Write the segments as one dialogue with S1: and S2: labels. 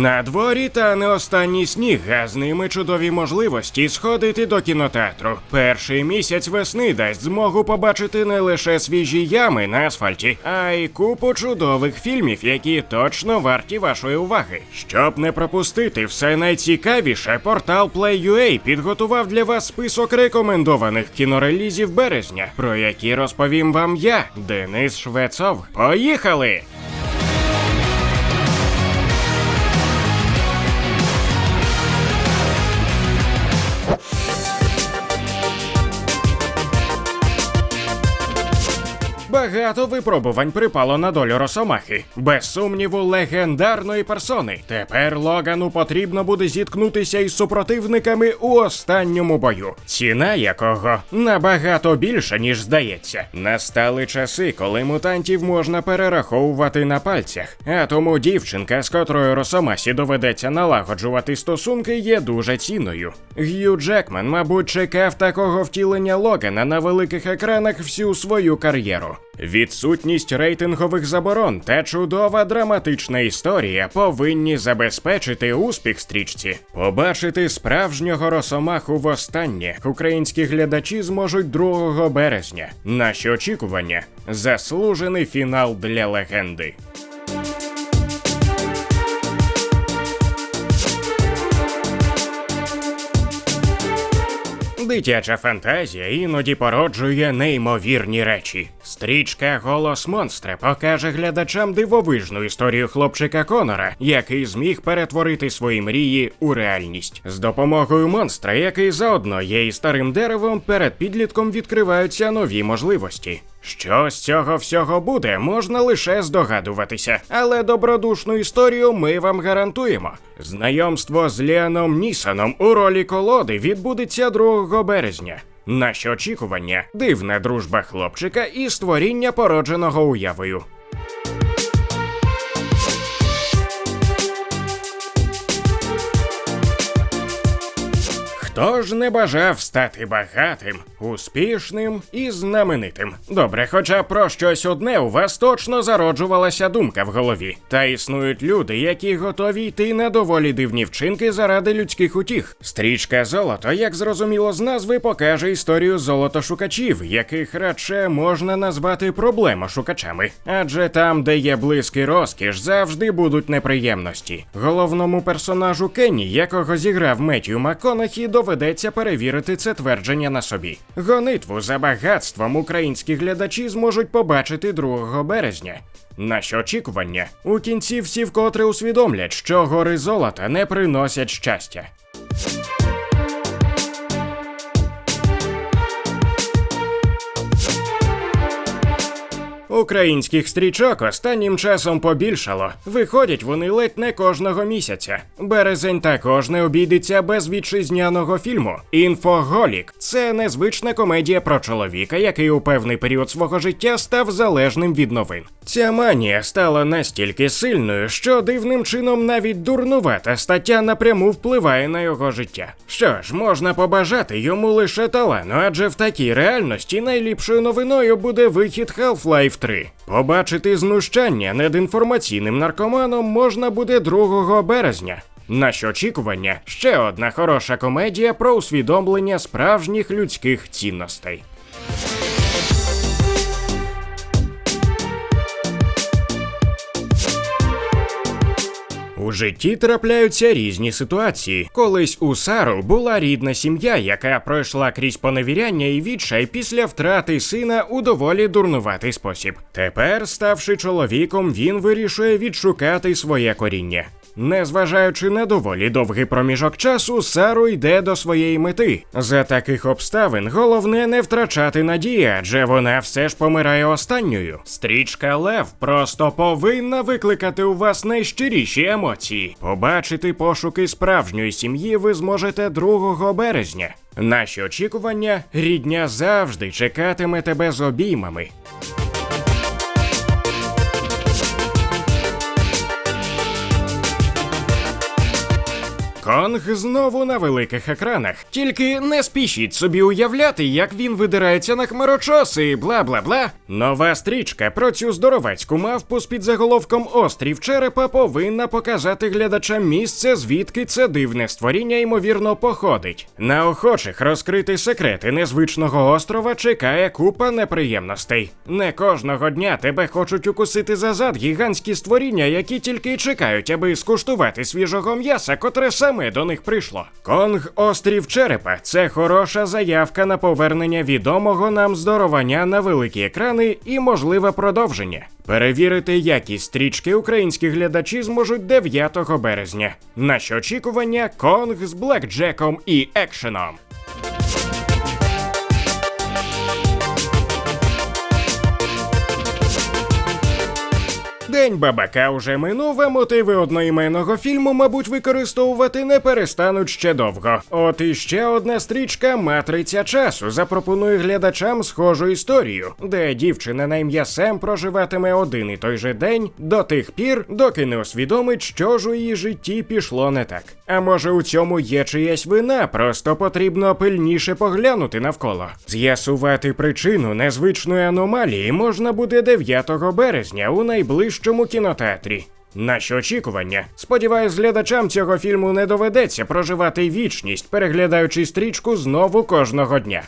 S1: На дворі та не останній сніг, а з ними чудові можливості сходити до кінотеатру. Перший місяць весни дасть змогу побачити не лише свіжі ями на асфальті, а й купу чудових фільмів, які точно варті вашої уваги. Щоб не пропустити все найцікавіше, портал Play.ua підготував для вас список рекомендованих кінорелізів березня, про які розповім вам я, Денис Швецов. Поїхали! Багато випробувань припало на долю Росомахи. Без сумніву, легендарної персони. Тепер Логану потрібно буде зіткнутися із супротивниками у останньому бою, ціна якого набагато більша, ніж здається. Настали часи, коли мутантів можна перераховувати на пальцях. А тому дівчинка, з котрою Росомасі доведеться налагоджувати стосунки, є дуже цінною. Г'ю Джекман, мабуть, чекав такого втілення Логана на великих екранах всю свою кар'єру. Відсутність рейтингових заборон та чудова драматична історія повинні забезпечити успіх стрічці. Побачити справжнього росомаху востаннє українські глядачі зможуть 2 березня. Наші очікування заслужений фінал для легенди. Дитяча фантазія іноді породжує неймовірні речі. Стрічка Голос монстра покаже глядачам дивовижну історію хлопчика Конора, який зміг перетворити свої мрії у реальність. З допомогою монстра, який заодно є і старим деревом, перед підлітком відкриваються нові можливості. Що з цього всього буде, можна лише здогадуватися, але добродушну історію ми вам гарантуємо. Знайомство з Ліаном Нісоном у ролі колоди відбудеться 2 березня. Наші очікування дивна дружба хлопчика і створіння породженого уявою. Хто ж не бажав стати багатим, успішним і знаменитим? Добре, хоча про щось одне у вас точно зароджувалася думка в голові. Та існують люди, які готові йти на доволі дивні вчинки заради людських утіх. Стрічка золото, як зрозуміло з назви, покаже історію золотошукачів, яких радше можна назвати проблемошукачами. Адже там, де є близький розкіш, завжди будуть неприємності. Головному персонажу Кенні, якого зіграв Меттью МакКонахі, доведеться перевірити це твердження на собі. Гонитву за багатством українські глядачі зможуть побачити 2 березня. Наші очікування у кінці всі вкотре усвідомлять, що гори золота не приносять щастя. Українських стрічок останнім часом побільшало. Виходять вони ледь не кожного місяця. Березень також не обійдеться без вітчизняного фільму. Інфоголік це незвична комедія про чоловіка, який у певний період свого життя став залежним від новин. Ця манія стала настільки сильною, що дивним чином навіть дурнувата стаття напряму впливає на його життя. Що ж, можна побажати йому лише талану, адже в такій реальності найліпшою новиною буде вихід Half-Life 3. Побачити знущання над інформаційним наркоманом можна буде 2 березня. Наші очікування ще одна хороша комедія про усвідомлення справжніх людських цінностей. У житті трапляються різні ситуації. Колись у Сару була рідна сім'я, яка пройшла крізь поневіряння і відчай після втрати сина у доволі дурнуватий спосіб. Тепер, ставши чоловіком, він вирішує відшукати своє коріння. Незважаючи на доволі довгий проміжок часу, Сару йде до своєї мети. За таких обставин головне не втрачати надії, адже вона все ж помирає останньою. Стрічка Лев просто повинна викликати у вас найщиріші емоції. Побачити пошуки справжньої сім'ї ви зможете 2 березня. Наші очікування рідня завжди чекатиме тебе з обіймами. Конг знову на великих екранах. Тільки не спішіть собі уявляти, як він видирається на хмарочоси, бла бла бла. Нова стрічка про цю здоровецьку мавпу з під заголовком Острів Черепа повинна показати глядачам місце, звідки це дивне створіння ймовірно походить. На охочих розкрити секрети незвичного острова чекає купа неприємностей. Не кожного дня тебе хочуть укусити за зад гігантські створіння, які тільки й чекають, аби скуштувати свіжого м'яса, котре саме до них прийшло. Конг Острів Черепа це хороша заявка на повернення відомого нам здоровання на великі екрани і можливе продовження. Перевірити якість стрічки українські глядачі зможуть 9 березня. Наші очікування Конг з Блекджеком і екшеном. День бабака уже минув, а мотиви одноіменного фільму, мабуть, використовувати не перестануть ще довго. От і ще одна стрічка Матриця часу запропонує глядачам схожу історію, де дівчина на ім'я Сем проживатиме один і той же день до тих пір, доки не усвідомить, що ж у її житті пішло не так. А може у цьому є чиясь вина, просто потрібно пильніше поглянути навколо. З'ясувати причину незвичної аномалії можна буде 9 березня у найближчому кінотеатрі. Наші очікування. Сподіваюсь, глядачам цього фільму не доведеться проживати вічність, переглядаючи стрічку знову кожного дня.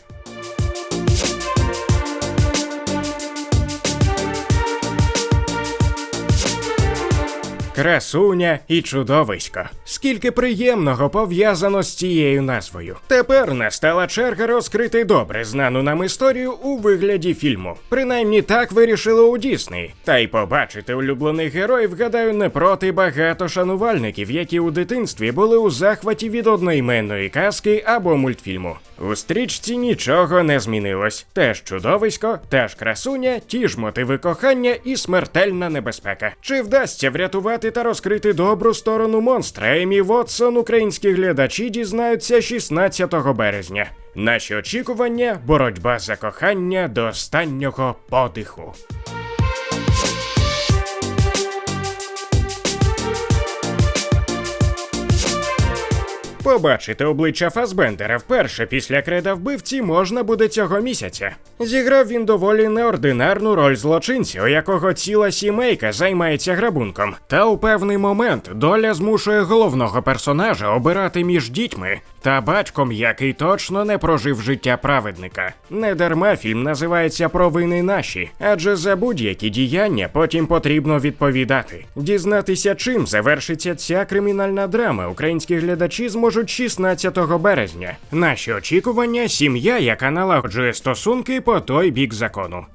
S1: Красуня і чудовисько. Скільки приємного пов'язано з цією назвою. Тепер настала черга розкрити добре знану нам історію у вигляді фільму. Принаймні так вирішили у Дісней. Та й побачити улюблених героїв, гадаю, не проти багато шанувальників, які у дитинстві були у захваті від одноіменної казки або мультфільму. У стрічці нічого не змінилось. Теж чудовисько, теж красуня, ті ж мотиви кохання і смертельна небезпека. Чи вдасться врятувати та розкрити добру сторону монстра Емі Вотсон українські глядачі дізнаються 16 березня. Наші очікування боротьба за кохання до останнього подиху. Побачити обличчя Фасбендера вперше після креда вбивці можна буде цього місяця. Зіграв він доволі неординарну роль злочинця, у якого ціла сімейка займається грабунком. Та у певний момент доля змушує головного персонажа обирати між дітьми та батьком, який точно не прожив життя праведника. Недарма фільм називається Провини наші, адже за будь-які діяння потім потрібно відповідати. Дізнатися, чим завершиться ця кримінальна драма, українські глядачі зможуть 16 березня. Наші очікування сім'я, яка налагоджує стосунки по той бік закону.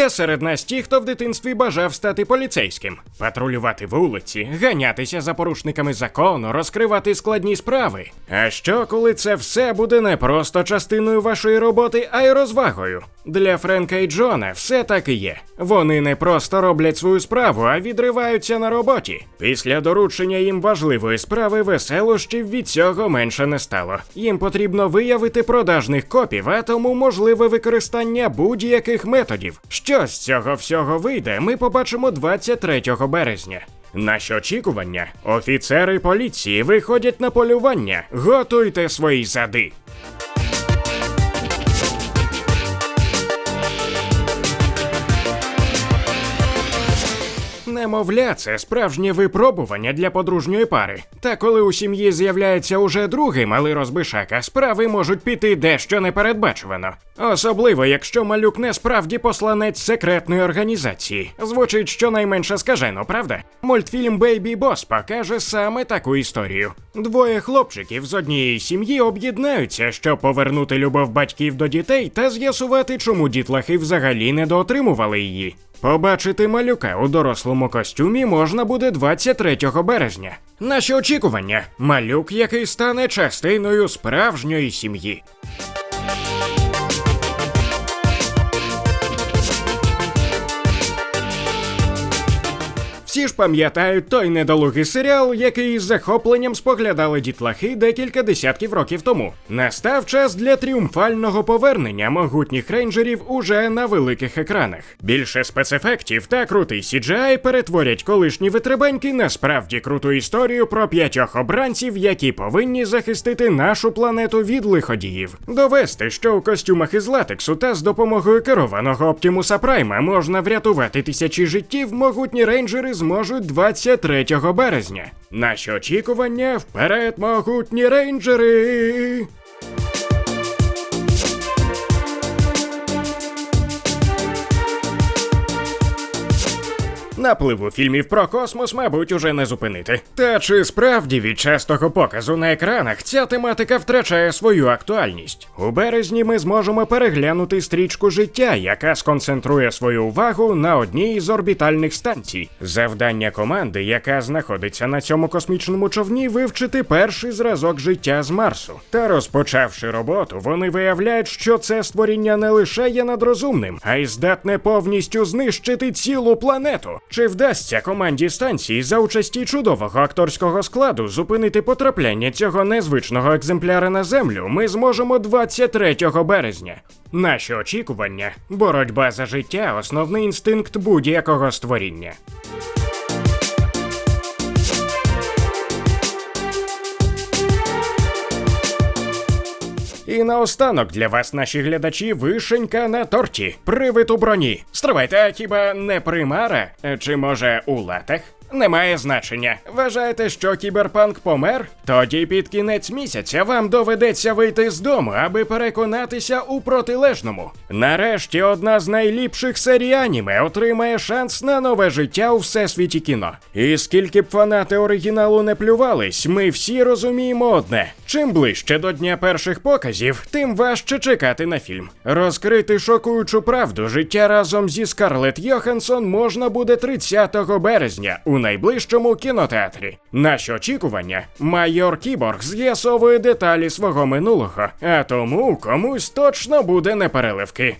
S1: Є серед нас ті, хто в дитинстві бажав стати поліцейським, патрулювати вулиці, ганятися за порушниками закону, розкривати складні справи. А що, коли це все буде не просто частиною вашої роботи, а й розвагою? Для Френка і Джона все так і є. Вони не просто роблять свою справу, а відриваються на роботі. Після доручення їм важливої справи веселощів від цього менше не стало. Їм потрібно виявити продажних копів, а тому можливе використання будь-яких методів. Що з цього всього вийде, ми побачимо 23 березня. Наші очікування: офіцери поліції виходять на полювання. Готуйте свої зади. Немовля, це справжнє випробування для подружньої пари. Та коли у сім'ї з'являється уже другий малий розбишака, справи можуть піти дещо непередбачувано. Особливо, якщо малюк не справді посланець секретної організації. Звучить щонайменше скажено, правда? Мультфільм Бейбі Бос покаже саме таку історію. Двоє хлопчиків з однієї сім'ї об'єднаються, щоб повернути любов батьків до дітей та з'ясувати, чому дітлахи взагалі не доотримували її. Побачити малюка у дорослому костюмі можна буде 23 березня. Наші очікування: малюк, який стане частиною справжньої сім'ї. Всі ж пам'ятають той недолугий серіал, який із захопленням споглядали дітлахи декілька десятків років тому. Настав час для тріумфального повернення могутніх рейнджерів уже на великих екранах. Більше спецефектів та крутий CGI перетворять колишні витребеньки на справді круту історію про п'ятьох обранців, які повинні захистити нашу планету від лиходіїв. Довести, що у костюмах із латексу та з допомогою керованого Оптімуса Прайма можна врятувати тисячі життів, могутні рейнджери зможуть 23 березня. Наші очікування вперед, могутні рейнджери! Напливу фільмів про космос, мабуть, уже не зупинити. Та чи справді від частого показу на екранах ця тематика втрачає свою актуальність? У березні ми зможемо переглянути стрічку життя, яка сконцентрує свою увагу на одній із орбітальних станцій. Завдання команди, яка знаходиться на цьому космічному човні, вивчити перший зразок життя з Марсу. Та розпочавши роботу, вони виявляють, що це створіння не лише є надрозумним, а й здатне повністю знищити цілу планету. Чи вдасться команді станції за участі чудового акторського складу зупинити потрапляння цього незвичного екземпляра на землю? Ми зможемо 23 березня. Наші очікування боротьба за життя основний інстинкт будь-якого створіння. І наостанок для вас, наші глядачі, вишенька на торті. Привид у броні. Стривайте, а хіба не примара? Чи може у латах? Немає значення. Вважаєте, що кіберпанк помер? Тоді під кінець місяця вам доведеться вийти з дому, аби переконатися у протилежному. Нарешті одна з найліпших серій аніме отримає шанс на нове життя у всесвіті кіно. І скільки б фанати оригіналу не плювались, ми всі розуміємо одне: чим ближче до дня перших показів, тим важче чекати на фільм. Розкрити шокуючу правду життя разом зі Скарлетт Йоханссон можна буде 30 березня у найближчому кінотеатрі. Наші очікування майор Кіборг з'ясовує деталі свого минулого, а тому комусь точно буде непереливки.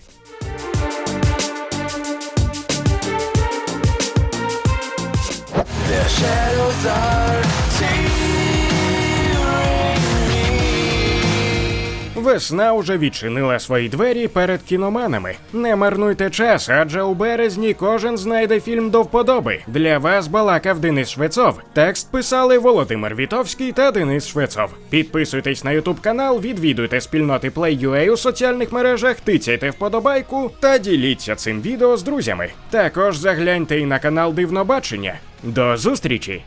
S2: The shadows are tearing
S1: Весна уже відчинила свої двері перед кіноманами. Не марнуйте час, адже у березні кожен знайде фільм до вподоби. Для вас балакав Денис Швецов. Текст писали Володимир Вітовський та Денис Швецов. Підписуйтесь на ютуб канал, відвідуйте спільноти Play.ua у соціальних мережах, тицяйте вподобайку та діліться цим відео з друзями. Також загляньте і на канал Дивнобачення. До зустрічі!